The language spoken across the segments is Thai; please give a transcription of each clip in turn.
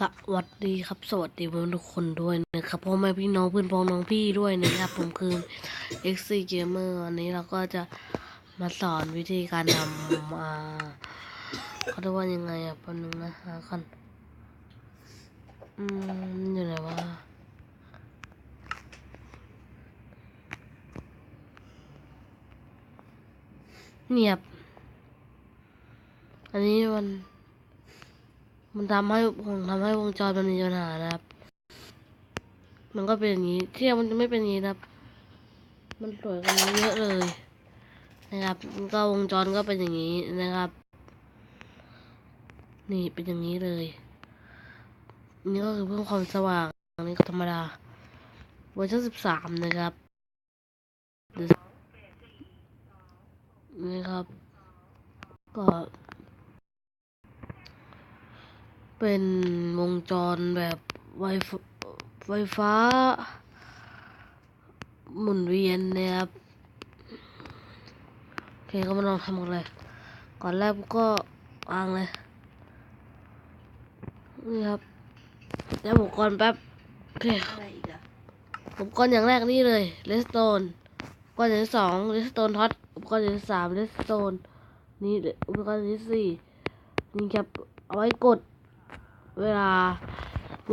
สวัสดีครับ สวัสดีเพื่อนทุกคนด้วยนะครับพ่อแม่พี่น้องเพื่อนพ้องน้องพี่ด้วยนะครับ ผมคือ XC Gamer วันนี้เราก็จะมาสอนวิธีการทำอ่าเขาเรียกว่ายังไงอะแป๊บนึงนะหากันอืมอยู่ไหนวะเนียบ อันนี้มัน มันทำให้ผมทำให้วงจรมันมีปัญหานะครับ มันก็เป็นอย่างนี้ที่แรกมันจะไม่เป็นอย่างนี้นะครับ มันสวยกว่านี้เยอะเลย นะครับก็วงจรก็เป็นอย่างนี้นะครับ นี่เป็นอย่างนี้เลย นี่ก็คือเพิ่มความสว่างอันนี้ก็ธรรมดาเวอร์ชันสิบสามนะครับนี่ครับ ก็ เป็นวงจรแบบไวฟไฟฟ้า หมุนเวียนนะครับโอเคก็มาลองทำกันเลย ก่อนแรกก็วางเลย นี่ครับแล้วอุปกรณ์แป๊บโอเคอุปกรณ์อย่างแรกนี่เลยเลสโตนอุปกรณ์อย่างที่สองเลสโตนท็อตอุปกรณ์อย่างที่สามเลสโตนนี่อุปกรณ์อย่างที่สี่นี่ครับเอาไว้กด เวลา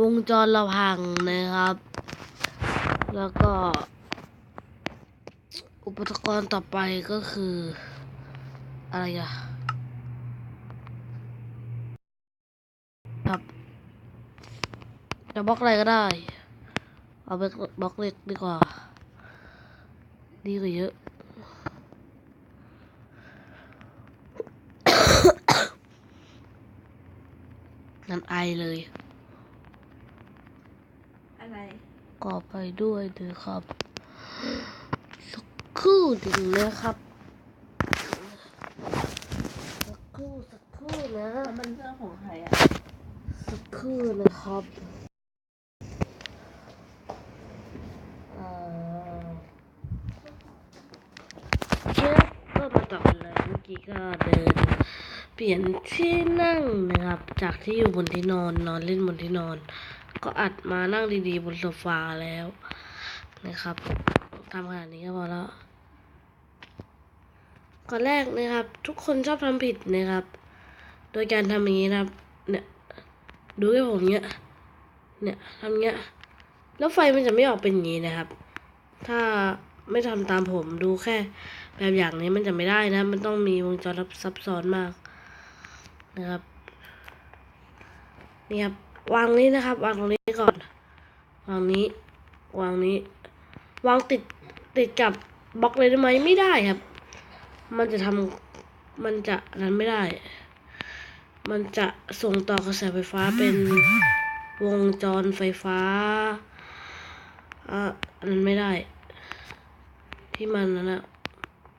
วงจรเราพังนะครับ แล้วก็ อุปกรณ์ต่อไปก็คือ อะไรอะครับ จะบล็อกอะไรก็ได้ เอาไปบล็อกเล็กดีกว่า ดีกว่าเยอะ นั่นไอเลย อะไร ก็ไปด้วยเถอะครับสักครู่หนึ่งนะครับสักครู่สักครู่นะแล้วมันเรื่องของใครอะสักครู่นะครับเอ่อเชฟก็มาต่อเลยเมื่อกี้ก็เดิน เปลี่ยนที่นั่งนะครับ จากที่อยู่บนที่นอนนอนเล่นบนที่นอน ก็อัดมานั่งดีๆ บนโซฟาแล้วนะครับทำขนาดนี้ก็พอแล้วก่อนแรกนะครับ ทุกคนชอบทำผิดนะครับ โดยการทำอย่างนี้นะครับ เนี่ยดูให้ผมเนี้ยเนี่ยทำเงี้ย แล้วไฟมันจะไม่ออกเป็นอย่างนี้นะครับ ถ้าไม่ทำตามผมดูแค่ แบบอย่างนี้มันจะไม่ได้นะ มันต้องมีวงจรซับซ้อนมาก นะครับ นี่ครับ วางนี้นะครับ วางตรงนี้ก่อน วางนี้ วางนี้ วางติดติดกับบล็อกเลยได้ไหมไม่ได้ครับ มันจะทำมันจะนั้นไม่ได้ มันจะส่งต่อกระแสไฟฟ้าเป็นวงจรไฟฟ้าอะนนั้นไม่ได้ ที่มันนั้นอะ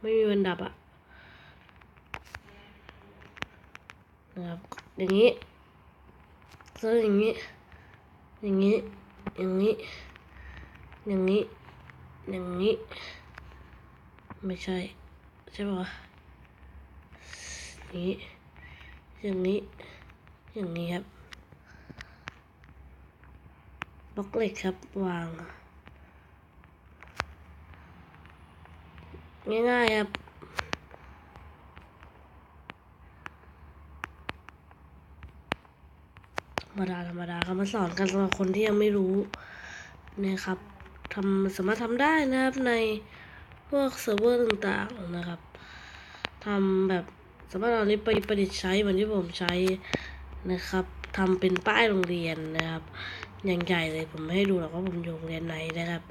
ไม่มีวันดับอะ นะครับ อย่างนี้ซิร์อย่างนี้ อย่างนี้ อย่างนี้ อย่างนี้ อย่างนี้ ไม่ใช่ ใช่ปะวะอย่างนี้ อย่างนี้ อย่างนี้ครับบล็อกเหล็กครับ วาง ง่ายๆครับ รมดาธรรมดาครับมาสอนกันสำหรับคนที่ยังไม่รู้นะครับทำสามารถทำได้นะครับในพวกเซิร์ฟเวอร์ต่างๆนะครับทำแบบสามารถเอานี้ไปประดิษฐ์ใช้เหมือนที่ผมใช้นะครับทำเป็นป้ายโรงเรียนนะครับอย่างใหญ่เลยผมไม่ให้ดูหรอกว่าผมอยู่โรงเรียนไหนนะครับ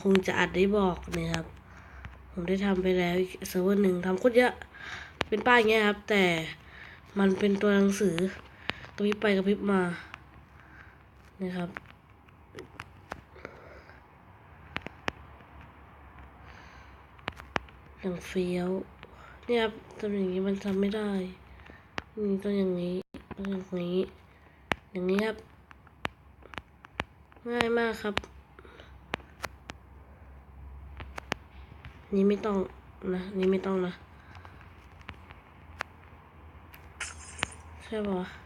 คงจะอัดได้บอกนะครับ ผมได้ทำไปแล้วเซิร์ฟเวอร์หนึ่งทำโคตรเยอะ เป็นป้ายเงี้ยครับ แต่มันเป็นตัวหนังสือ กระพริบไปกระพริบมานะครับ อย่างเฟี้ยว เนี่ยครับทำอย่างนี้มันทำไม่ได้นี่ต้องอย่างนี้ต้องอย่างนี้ อย่างนี้ครับ ง่ายมากครับ นี่ไม่ต้องนะ นี่ไม่ต้องนะ ใช่ปะวะ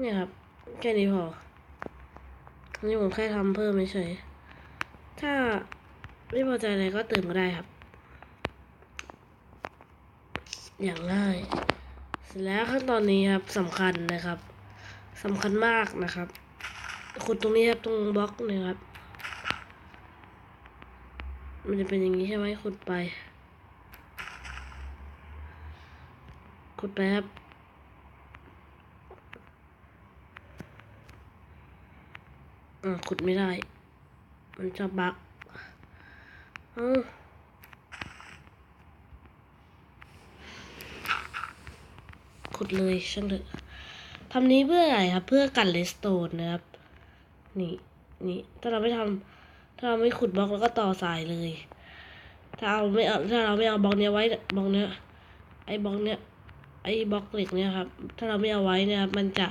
เนี่ยครับ แค่นี้พออันนี้ผมแค่ทำเพิ่มเฉยถ้าไม่พอใจอะไรก็เติมก็ได้ครับ อย่างง่าย เสร็จแล้วขั้นตอนนี้ครับสำคัญนะครับสำคัญมากนะครับขุดตรงนี้ครับตรงบล็อกเนี่ยครับ มันจะเป็นอย่างนี้ใช่ไหมขุดไป ขุดไปครับ อ่าขุดไม่ได้ มันจะบักเอ้าขุดเลยช่างเถอะทำนี้เพื่ออะไรครับ เพื่อกันเลสโตนนะครับ นี่นี่ถ้าเราไม่ทำถ้าเราไม่ขุดบล็อกแล้วก็ต่อสายเลย ถ้าเอาไม่เอาถ้าเราไม่เอาบล็อกเนี้ยไว้บล็อกเนี้ยไอ้บล็อกเนี้ยไอ้บล็อกเหล็กเนี่ยครับ ถ้าเราไม่เอาไว้เนี่ยครับ มันจะ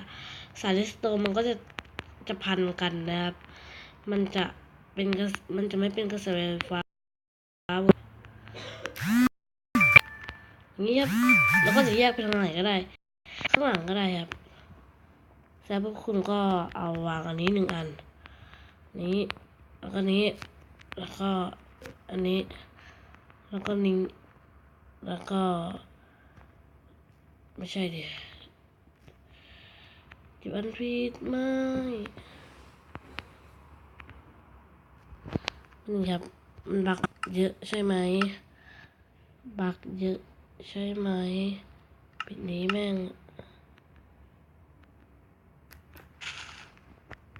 สายเลสโตนมันก็จะ จะพันกันนะครับ มันจะเป็นกระมันจะไม่เป็นกระแสไฟฟ้าอย่างนี้ครับ แล้วก็จะแยกไปทางไหนก็ได้ ข้างหลังก็ได้ครับ แล้วพวกคุณก็เอาวางอันนี้หนึ่งอัน นี้ แล้วก็นี้ แล้วก็อันนี้ แล้วก็นี้ แล้วก็ ไม่ใช่ดิ จิบอันผิดไม่นี่ครับมันบักเยอะใช่ไหม บักเยอะใช่ไหมปิดนี้แม่ง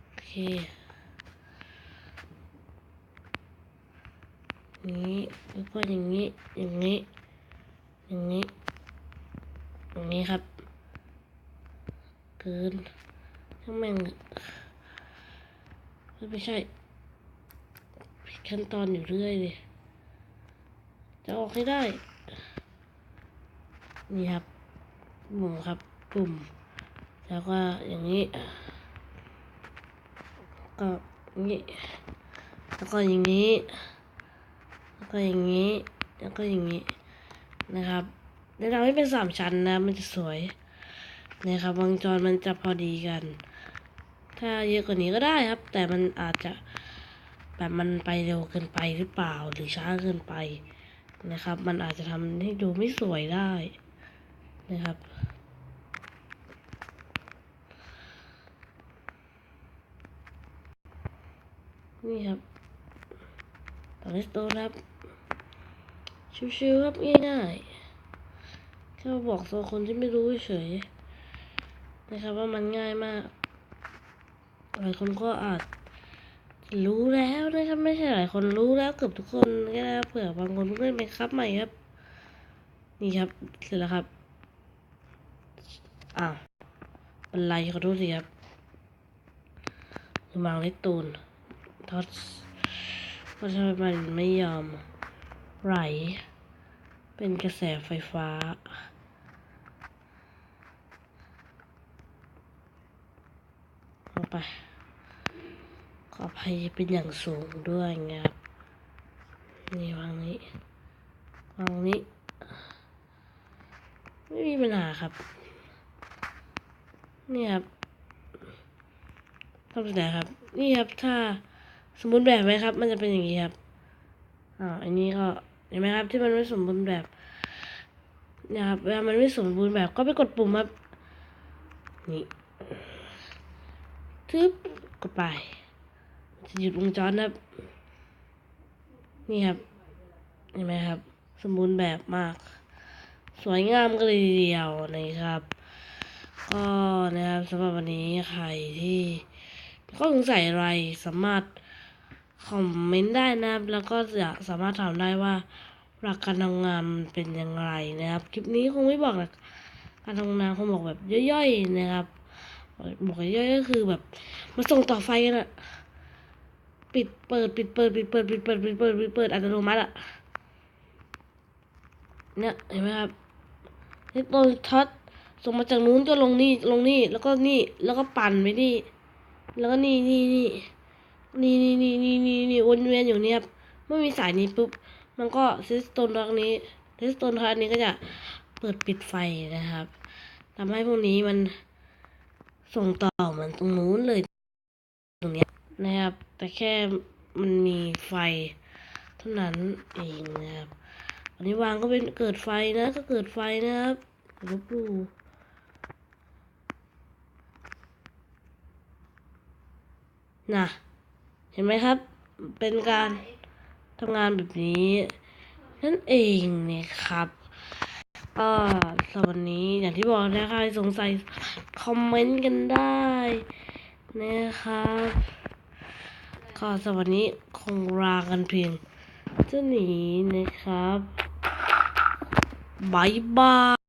โอเค นี้แล้วก็อย่างนี้ อย่างนี้ อย่างนี้ อย่างนี้ครับ เกินช่างแม่งไม่ใช่ผิดขั้นตอนอยู่เรื่อยเลย จะออกให้ได้ นี่ครับปุ่มครับปุ่ม แล้วก็อย่างนี้ ก็อย่างนี้ แล้วก็อย่างนี้ แล้วก็อย่างนี้ แล้วก็อย่างนี้นะครับแล้วทำให้เป็นสามชั้นนะ มันจะสวย นะครับวงจรมันจะพอดีกัน ถ้าเยอะกว่านี้ก็ได้ครับ แต่มันอาจจะแบบมันไปเร็วเกินไปหรือเปล่าหรือช้าเกินไปนะครับ มันอาจจะทำให้ดูไม่สวยได้นะครับนี่ครับต่อเลสโตครับ ชิวๆครับง่ายๆแค่บอกตัวคนที่ไม่รู้เฉย นะครับว่ามันง่ายมากหลายคนก็อาจรู้แล้วนะครับ ไม่ใช่หลายคนรู้แล้วเกือบทุกคนก็ได้เผื่อบางคนเพิ่งเล่นเป็นครับใหม่ครับ นี่ครับเสร็จแล้วครับอ้าวเป็นไรขอโทษทีครับมางเล็กตูนทอดว่าทำไมมันไม่ยอมไหลเป็นกระแสไฟฟ้า ล งไป ขออภัยเป็นอย่างสูงด้วยนะครับนี่วางนี้วางนี้ ไม่มีปัญหาครับ นี่ครับทำสุดไหนครับ นี่ครับถ้าสมบูรณ์แบบไหมครับ มันจะเป็นอย่างนี้ครับอ่าอันนี้ก็เห็นไหมครับ ที่มันไม่สมบูรณ์แบบนี่ยครับเวลามันไม่สมบูรณ์แบบก็ไปกดปุ่มครับนี่ ทึบกดไป จะหยุดวงจรนะนี่ครับเห็นไหมครับ สมบูรณ์แบบมาก สวยงามกันเลยเดียวนะครับ ก็นะครับสำหรับวันนี้ใครที่มีข้อสงสัยอะไรสามารถคอมเมนต์ได้นะครับ แล้วก็จะสามารถถามได้ว่าหลักการทำงานมันเป็นอย่างไรนะครับ คลิปนี้คงไม่บอกหลักการทำงานคงบอกแบบย่อยๆนะครับ บอกย่อยก็คือแบบมาส่งต่อไฟกันอะปิดเปิดปิดเปิดปิดเปิดปิดเปิดปิดเปิดปิดเปิดอัตโนมัติอะเนี่ยเห็นไหมครับนี่ตัวท็อตส่งมาจากนู้นก็ลงนี่ลงนี่แล้วก็นี่แล้วก็ปั่นไปนี่ แล้วก็นี่นี่นี่นี่นี่นี่นี่นี่นี่วนเวียนอยู่เนี่ยครับเมื่อมีสายนี้ปุ๊บมันก็ซิสโตนทักนี้ซิสโตนทักนี้ก็จะเปิดปิดไฟนะครับทำให้พวกนี้มัน ส่งต่อเหมือนตรงนู้นเลย ตรงเนี้ยนะครับ แต่แค่มันมีไฟ เท่านั้นเองนะครับอันนี้วางก็เป็นเกิดไฟนะก็เกิดไฟนะครับลบหลู่นะเห็นไหมครับ เป็นการทำงานแบบนี้นั่นเองนี่ครับก็สำหรับวันนี้อย่างที่บอกนะครสงสัย คอมเมนต์กันได้นะครับก็สำหรับวันนี้คงลากันเพียงเท่านี้นะครับบายบาย